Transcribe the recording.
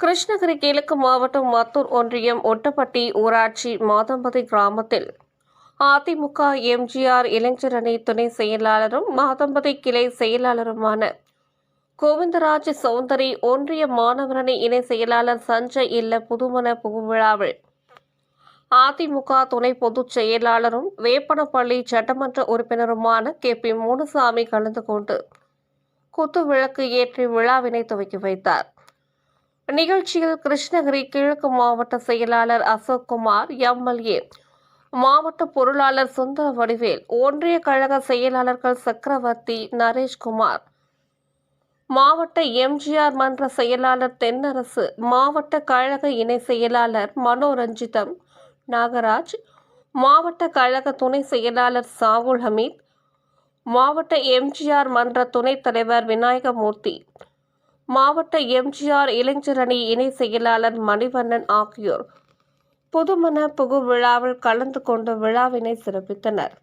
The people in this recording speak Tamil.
கிருஷ்ணகிரி கிழக்கு மாவட்டம் மத்தூர் ஒன்றியம் ஒட்டப்பட்டி ஊராட்சி மாதம்பதி கிராமத்தில் அதிமுக எம்ஜிஆர் இளைஞர் அணி துணை செயலாளரும் மாதம்பதி கிளை செயலாளருமான கோவிந்தராஜ் சௌந்தரி ஒன்றிய மாணவரணி இணை செயலாளர் சஞ்சய் இல்ல புதுமண புகுவிழாவில் அதிமுக துணை பொதுச் செயலாளரும் வேப்பனப்பள்ளி சட்டமன்ற உறுப்பினருமான கே. பி. முனுசாமி கலந்து கொண்டு குத்து விளக்கு ஏற்றி விழாவினை துவக்கி வைத்தார். நிகழ்ச்சியில் கிருஷ்ணகிரி கிழக்கு மாவட்ட செயலாளர் அசோக்குமார் எம்எல்ஏ மாவட்ட பொருளாளர் சுந்தர வடிவேல் ஒன்றிய கழக செயலாளர்கள் சக்கரவர்த்தி நரேஷ்குமார் மாவட்ட எம்ஜிஆர் மன்ற செயலாளர் தென்னரசு மாவட்ட கழக இணை செயலாளர் மனோரஞ்சிதம் நாகராஜ் மாவட்ட கழக துணை செயலாளர் சாகுல் ஹமீத் மாவட்ட எம்ஜிஆர் மன்ற துணைத் தலைவர் விநாயகமூர்த்தி மாவட்ட எம்ஜிஆர் இளைஞரணி இணை செயலாளர் மணிவண்ணன் ஆகியோர். புதுமண புகு விழாவில் கலந்து கொண்டு விழாவினை சிறப்பித்தனர்.